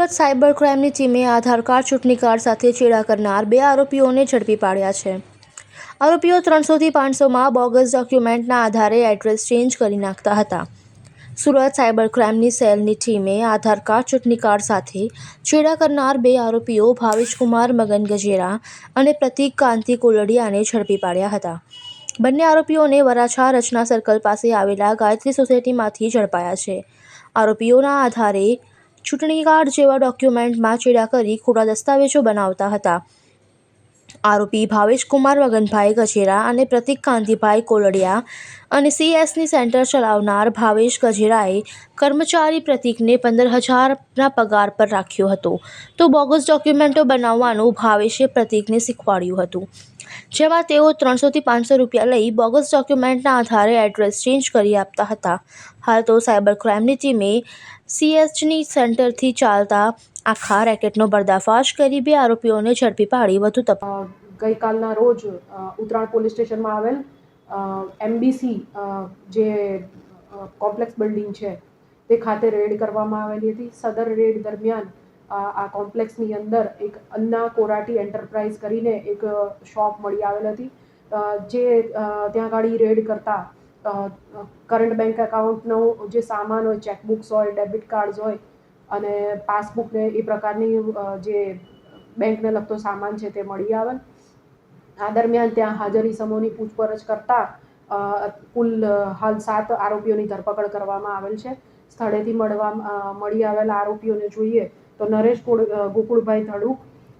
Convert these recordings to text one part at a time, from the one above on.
Surat cyber ક્રાઇમની ટીમે આધાર card ચૂંટણી card સાથે ચેડા કરનાર બે આરોપીઓને ઝડપી પાડ્યા છે. આરોપીઓ ત્રણસોથી પાંચસોમાં બોગસ ડોક્યુમેન્ટના આધારે એડ્રેસ ચેન્જ કરી નાખતા હતા. સુરત સાયબર ક્રાઇમની સેલની ટીમે આધાર કાર્ડ ચૂંટણી કાર્ડ સાથે છેડા કરનાર બે આરોપીઓ ભાવેશકુમાર મગન ગજેરા અને પ્રતિક કાંતિ કોલડિયાને ઝડપી પાડ્યા હતા. બંને આરોપીઓને વરાછા રચના સર્કલ પાસે આવેલા ગાયત્રી સોસાયટીમાંથી ઝડપાયા છે. આરોપીઓના આધારે ચૂંટણી કાર્ડ જેવા ડોક્યુમેન્ટમાં ચેડા કરી ખોટા દસ્તાવેજો બનાવતા હતા. આરોપી ભાવેશકુમાર મગનભાઈ ગજેરા અને પ્રતિક કાંતિભાઈ કોલડિયા અને સીએસની સેન્ટર ચલાવનાર ભાવેશ ગજેરાએ કર્મચારી પ્રતિકને પંદર હજારના પગાર પર રાખ્યો હતો. તો બોગસ ડોક્યુમેન્ટો બનાવવાનું ભાવેશે પ્રતિકને શીખવાડ્યું હતું. જેમાં તેઓ ત્રણસોથી પાંચસો રૂપિયા લઈ બોગસ ડોક્યુમેન્ટના આધારે એડ્રેસ ચેન્જ કરી આપતા હતા. હાલ તો સાયબર ક્રાઇમની ટીમે સીએચની સેન્ટરથી ચાલતા આખા રેકેટનો પર્દાફાશ કરી બે આરોપીઓને ઝડપી પાડી વધુ તપાસ. ગઈકાલના રોજ ઉત્તરાણ પોલીસ સ્ટેશનમાં આવેલ એમબીસી જે કોમ્પ્લેક્સ બિલ્ડિંગ છે, તે ખાતે રેડ કરવામાં આવેલી હતી. સદર રેડ દરમિયાન આ કોમ્પ્લેક્સની અંદર એક અન્ના કોરાટી એન્ટરપ્રાઇઝ કરીને એક શોપ મળી આવેલ હતી. જે ત્યાં આગળ રેડ કરતા કરંટ બેંક એકાઉન્ટનો જે સામાન હોય, ચેકબુક્સ હોય, ડેબિટ કાર્ડ્સ હોય અને પાસબુકને એ પ્રકારની જે બેંકને લગતો સામાન છે તે મળી આવેલ. આ દરમિયાન ત્યાં હાજર ઇસમોની પૂછપરછ કરતા કુલ હાલ સાત આરોપીઓની ધરપકડ કરવામાં આવેલ છે. સ્થળેથી મળવા મળી આવેલા આરોપીઓને જોઈએ તો નરેશ કોળ- ગોકુળભાઈ ધડુક,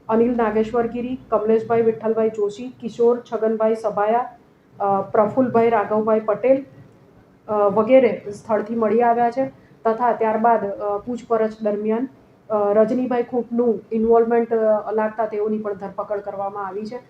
અનિલ નાગેશ્વર ગીરી, કમલેશભાઈ વિઠ્ઠલભાઈ જોશી, કિશોર છગનભાઈ સભાયા પ્રફુલભાઈ રાઘવભાઈ પટેલ વગેરે સ્થળથી મળી આવ્યા છે. તથા ત્યારબાદ પૂછપરછ દરમિયાન રજનીભાઈ ખૂંટનું ઇન્વોલ્વમેન્ટ લાગતા તેઓની પણ ધરપકડ કરવામાં આવી છે.